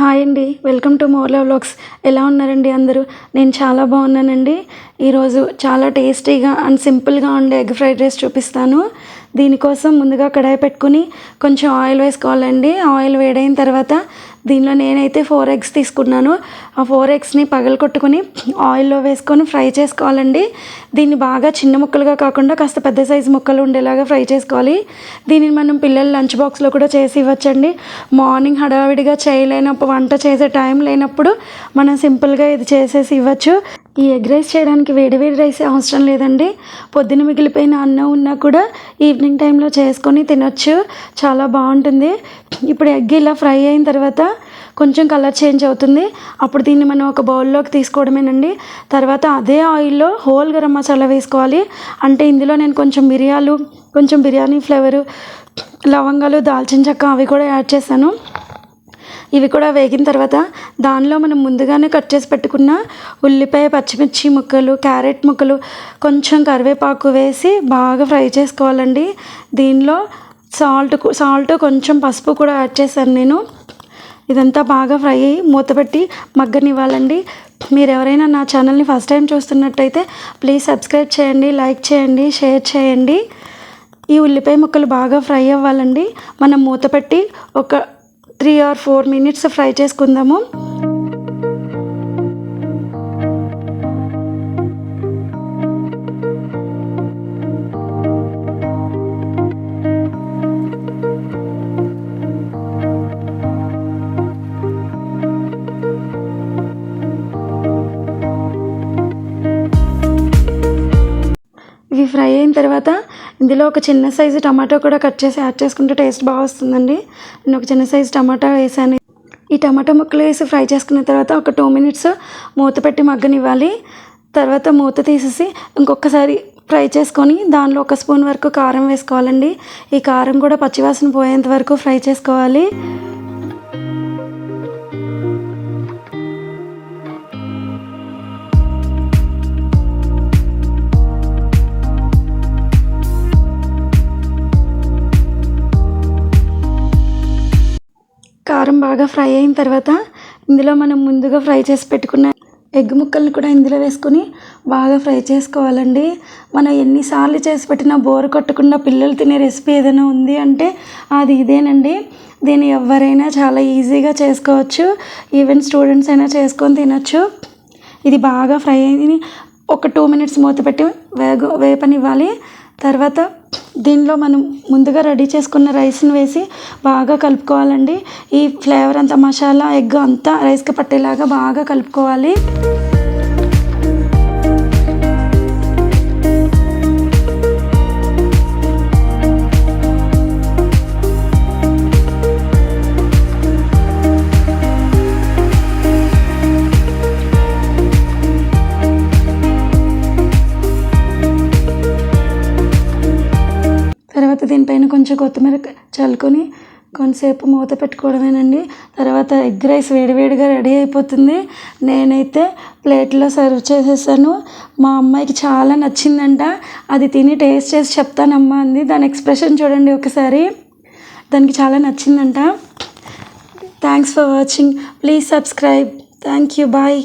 Hi అండి. Welcome to Morla vlogs. ఎలా ఉన్నారండి అందరూ? నేను చాలా బాగున్నానండి. ఈరోజు చాలా టేస్టీగా అండ్ సింపుల్గా ఉండే ఎగ్ ఫ్రైడ్ రైస్ చూపిస్తాను. దీనికోసం ముందుగా కడాయి పెట్టుకుని కొంచెం ఆయిల్ వేసుకోవాలండి. ఆయిల్ వేడైన తర్వాత దీనిలో నేనైతే ఫోర్ ఎగ్స్ తీసుకున్నాను. ఆ ఫోర్ ఎగ్స్ని పగలగొట్టుకుని ఆయిల్లో వేసుకొని ఫ్రై చేసుకోవాలండి. దీన్ని బాగా చిన్న ముక్కలుగా కాకుండా కాస్త పెద్ద సైజు ముక్కలు ఉండేలాగా ఫ్రై చేసుకోవాలి. దీనిని మనం పిల్లల లంచ్ బాక్స్లో కూడా చేసి ఇవ్వచ్చండి. మార్నింగ్ హడావిడిగా చేయలేనప్పుడు వంట చేసే టైం లేనప్పుడు మనం సింపుల్గా ఇది చేసేసి ఇవ్వచ్చు. ఈ ఎగ్ రైస్ చేయడానికి వేడివేడి రైస్ అవసరం లేదండి. పొద్దున మిగిలిపోయిన అన్నం ఉన్నా కూడా ఈవినింగ్ టైంలో చేసుకొని తినొచ్చు. చాలా బాగుంటుంది. ఇప్పుడు ఎగ్ ఇలా ఫ్రై అయిన తర్వాత కొంచెం కలర్ చేంజ్ అవుతుంది. అప్పుడు దీన్ని మనం ఒక బౌల్లోకి తీసుకోవడమేనండి. తర్వాత అదే ఆయిల్లో హోల్ గరం మసాలా వేసుకోవాలి. అంటే ఇందులో నేను కొంచెం మిరియాలు కొంచెం బిర్యానీ ఫ్లేవరు లవంగాలు దాల్చిన చెక్క అవి కూడా యాడ్ చేశాను. ఇవి కూడా వేగిన తర్వాత దానిలో మనం ముందుగానే కట్ చేసి పెట్టుకున్న ఉల్లిపాయ పచ్చిమిర్చి ముక్కలు క్యారెట్ ముక్కలు కొంచెం కరివేపాకు వేసి బాగా ఫ్రై చేసుకోవాలండి. దీనిలో సాల్ట్ సాల్ట్ కొంచెం పసుపు కూడా యాడ్ చేశాను నేను. ఇదంతా బాగా ఫ్రై అయ్యి మూత పెట్టి మగ్గనివ్వాలండి. మీరు ఎవరైనా నా ఛానల్ని ఫస్ట్ టైం చూస్తున్నట్టయితే ప్లీజ్ సబ్స్క్రైబ్ చేయండి లైక్ చేయండి షేర్ చేయండి. ఈ ఉల్లిపాయ ముక్కలు బాగా ఫ్రై అవ్వాలండి. మనం మూత పెట్టి ఒక three or four minutes fry చేసుకుందాము. ఇవి ఫ్రై అయిన తర్వాత ఇందులో ఒక చిన్న సైజు టమాటో కూడా కట్ చేసి యాడ్ చేసుకుంటే టేస్ట్ బాగా వస్తుందండి. నేను ఒక చిన్న సైజు టమాటా వేసాను. ఈ టమాటా ముక్కలు వేసి ఫ్రై చేసుకున్న తర్వాత ఒక టూ మినిట్స్ మూత పెట్టి మగ్గనివ్వాలి. తర్వాత మూత తీసేసి ఇంకొకసారి ఫ్రై చేసుకొని దానిలో ఒక స్పూన్ వరకు కారం వేసుకోవాలండి. ఈ కారం కూడా పచ్చివాసన పోయేంత వరకు ఫ్రై చేసుకోవాలి. కారం బాగా ఫ్రై అయిన తర్వాత ఇందులో మనం ముందుగా ఫ్రై చేసి పెట్టుకున్న ఎగ్ ముక్కల్ని కూడా ఇందులో వేసుకొని బాగా ఫ్రై చేసుకోవాలండి. మనం ఎన్నిసార్లు చేసి పెట్టినా బోరు కొట్టకుండా పిల్లలు తినే రెసిపీ ఏదైనా ఉంది అంటే అది ఇదేనండి. దీన్ని ఎవరైనా చాలా ఈజీగా చేసుకోవచ్చు. ఈవెన్ స్టూడెంట్స్ అయినా చేసుకొని తినచ్చు. ఇది బాగా ఫ్రై అయింది. ఒక టూ మినిట్స్ మూత పెట్టి వేగ వేపనివ్వాలి. తర్వాత దీనిలో మనం ముందుగా రెడీ చేసుకున్న రైస్ని వేసి బాగా కలుపుకోవాలండి. ఈ ఫ్లేవర్ అంతా మసాలా ఎగ్ అంతా రైస్కి పట్టేలాగా బాగా కలుపుకోవాలి. దీనిపైన కొంచెం కొత్తిమీర చల్లుకొని కొంతసేపు మూత పెట్టుకోవడమేనండి. తర్వాత ఎగ్ రైస్ వేడివేడిగా రెడీ అయిపోతుంది. నేనైతే ప్లేట్లో సర్వ్ చేసేసాను. మా అమ్మాయికి చాలా నచ్చిందంట. అది తిని టేస్ట్ చేసి చెప్తానమ్మా అంది. దాని ఎక్స్ప్రెషన్ చూడండి ఒకసారి. దానికి చాలా నచ్చిందంట. Thanks for watching please subscribe thank you bye